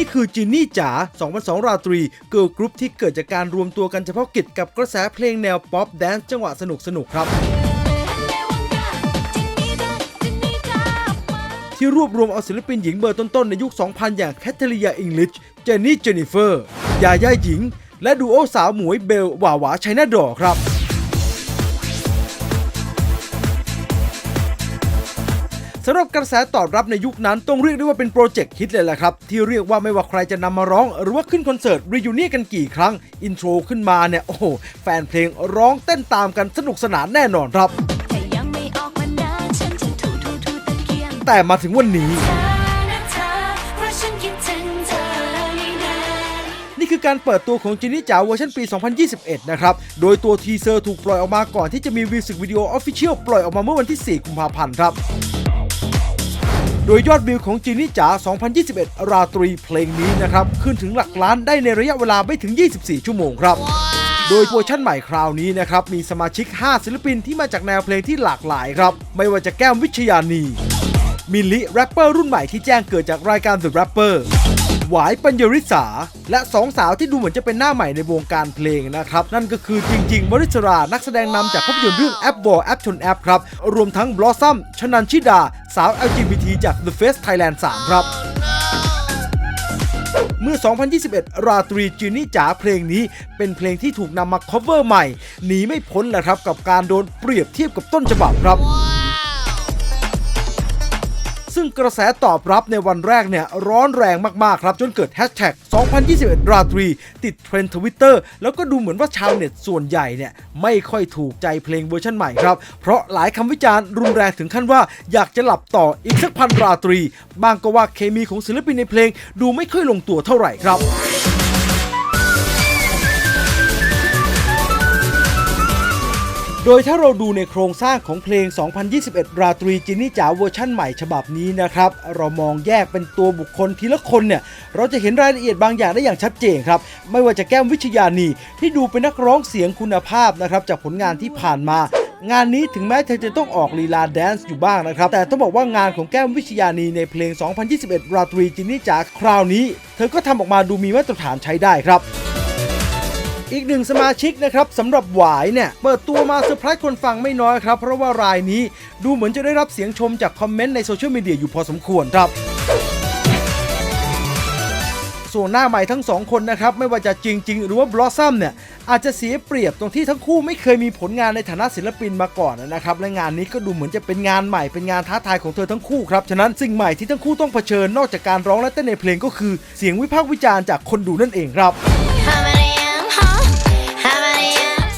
นี่คือจินนี่จ๋า2002 ราตรี เกิร์ลกรุ๊ปที่เกิดจากการรวมตัวกันเฉพาะกิจกับกระแสเพลงแนวป๊อปแดนซ์จังหวะสนุกๆครับที่รวบรวมเอาศิลปินหญิงเบอร์ต้นๆ ในยุค 2000 อย่างแคทเธอรียาอิงลิช เจนนี่ เจนนิเฟอร์ ยาย่าหญิง และดูโอสาวหมวยเบล หว่าหวาชัยนาดอครับ สำหรับกระแสตอบรับในยุคนั้นต้องเรียกได้ว่าเป็นโปรเจกต์ฮิตเลยแหละครับ ที่เรียกว่าไม่ว่าใครจะนำมาร้อง หรือว่าขึ้นคอนเสิร์ตรียูเนียกันกี่ครั้ง อินโทรขึ้นมาเนี่ย โอ้โห แฟนเพลงร้องเต้นตามกันสนุกสนานแน่นอนครับ แต่มาถึงวันนี้นี่คือการเปิดตัวของจินนี่จ๋าเวอร์ชันปี 2021 นะครับ โดยตัวทีเซอร์ถูกปล่อยออกมาก่อนที่จะมีมิวสิกวิดีโอออฟฟิเชียลปล่อยออกมาเมื่อวันที่ 4 กุมภาพันธ์ครับ โดยยอดวิวของจีนนี่จ๋า 2021 ราตรีเพลงนี้นะครับ ขึ้นถึงหลักล้านได้ในระยะเวลาไม่ถึง 24 ชั่วโมงครับ โดยเวอร์ชั่นใหม่คราวนี้นะครับ มีสมาชิก 5 ศิลปินที่มาจากแนวเพลงที่หลากหลายครับ ไม่ว่าจะแก้มวิชยานี มิลลิแรปเปอร์รุ่นใหม่ที่แจ้งเกิดจากรายการ The Rapper หวายปัญญริษา และสองสาวที่ดูเหมือนจะเป็นหน้าใหม่ในวงการเพลงนะครับ นั่นก็คือจริงๆ วริศรา นักแสดงนำจากภาพยนตร์เรื่องแอปบอลแอปชนแอปครับ รวมทั้งบลอสซัมชนันชิดา สาว LGBT จาก The Face Thailand 3 ครับเมื่อ 2021 ราตรีจีนี่จ๋าเพลงนี้ เป็นเพลงที่ถูกนำมา cover ใหม่ หนีไม่พ้นแหละครับกับการโดนเปรียบเทียบกับต้นฉบับครับ ซึ่งกระแสตอบรับในวันแรกเนี่ยร้อนแรงมากๆครับ จนเกิดแฮชแท็ก2021 ราตรี ติดเทรนด์ทวิตเตอร์แล้วก็ดูเหมือนว่าชาวเน็ตส่วนใหญ่เนี่ยไม่ค่อยถูกใจเพลงเวอร์ชันใหม่ครับ เพราะหลายคำวิจารณ์รุนแรงถึงขั้นว่าอยากจะหลับต่ออีกสักพันราตรี บางก็ว่าเคมีของศิลปินในเพลงดูไม่ค่อยลงตัวเท่าไหร่ครับ โดยถ้าเราดูในโครงสร้างของเพลง 2021 ราตรีจินนี่จ๋าเวอร์ชั่นใหม่ฉบับนี้นะครับ เรามองแยกเป็นตัวบุคคลทีละคนเนี่ย เราจะเห็นรายละเอียดบางอย่างได้อย่างชัดเจนครับ ไม่ว่าจะแก้มวิชยานีที่ดูเป็นนักร้องเสียงคุณภาพนะครับ จากผลงานที่ผ่านมางานนี้ถึงแม้เธอจะต้องออกลีลาแดนซ์อยู่บ้างนะครับ แต่ต้องบอกว่างานของแก้มวิชยานีในเพลง 2021 ราตรีจินนี่จ๋าคราวนี้ เธอก็ทำออกมาดูมีมาตรฐานใช้ได้ครับ อีกหนึ่งสมาชิกนะครับสำหรับหวายเนี่ยเปิดตัวมาเซอร์ไพรส์คนฟังไม่น้อยครับ เพราะว่ารายนี้ดูเหมือนจะได้รับเสียงชมจากคอมเมนต์ในโซเชียลมีเดียอยู่พอสมควรครับส่วนหน้าใหม่ทั้งสองคนนะครับ ไม่ว่าจะจริงๆหรือว่าบลอสซัมเนี่ย อาจจะเสียเปรียบตรงที่ทั้งคู่ไม่เคยมีผลงานในฐานะศิลปินมาก่อนนะครับ และงานนี้ก็ดูเหมือนจะเป็นงานใหม่เป็นงานท้าทายของเธอทั้งคู่ครับ ฉะนั้นสิ่งใหม่ที่ทั้งคู่ต้องเผชิญนอกจากการร้องและเต้นในเพลงก็คือเสียงวิพากษ์วิจารณ์จากคนดูนั่นเองครับ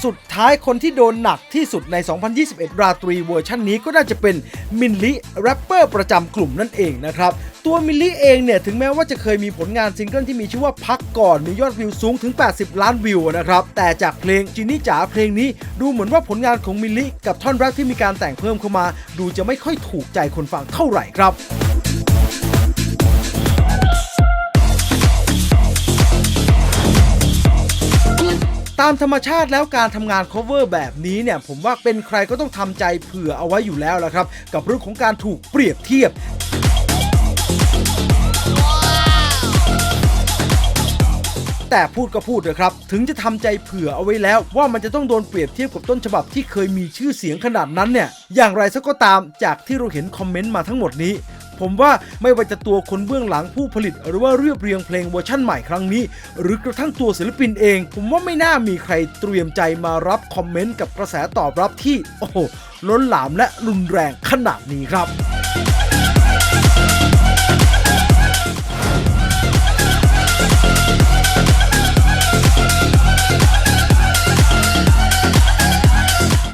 สุดท้ายคนที่โดนหนักที่สุดใน 2021 ราตรีเวอร์ชันนี้ก็น่าจะเป็นมินลิแรปเปอร์ประจำกลุ่มนั่นเองนะครับ ตัวมินลิเองเนี่ย ถึงแม้ว่าจะเคยมีผลงานซิงเกิลที่มีชื่อว่าพักก่อนมียอดวิวสูงถึง 80 ล้านวิวนะครับ แต่จากเพลงจินนี่จ๋าเพลงนี้ดูเหมือนว่าผลงานของมินลิกับท่อนแรปที่มีการแต่งเพิ่มเข้ามา ดูจะไม่ค่อยถูกใจคนฟังเท่าไหร่ครับ ตามธรรมชาติแล้วการทำงาน cover แบบนี้เนี่ยผมว่าเป็นใครก็ต้องทำใจเผื่อเอาไว้อยู่แล้วละครับ กับเรื่องของการถูกเปรียบเทียบแต่พูดก็พูดเลยครับ ถึงจะทำใจเผื่อเอาไว้แล้ว ว่ามันจะต้องโดนเปรียบเทียบกับต้นฉบับที่เคยมีชื่อเสียงขนาดนั้นเนี่ย อย่างไรซะก็ตามจากที่เราเห็นคอมเมนต์มาทั้งหมดนี้ ผมว่าไม่ว่าจะตัวคนเบื้องหลังผู้ผลิต หรือว่าเรียบเรียงเพลงเวอร์ชั่นใหม่ครั้งนี้ หรือกระทั่งตัวศิลปินเอง ผมว่าไม่น่ามีใครเตรียมใจมารับคอมเมนต์กับกระแสตอบรับที่ โอ้โหล้นหลามและรุนแรงขนาดนี้ครับ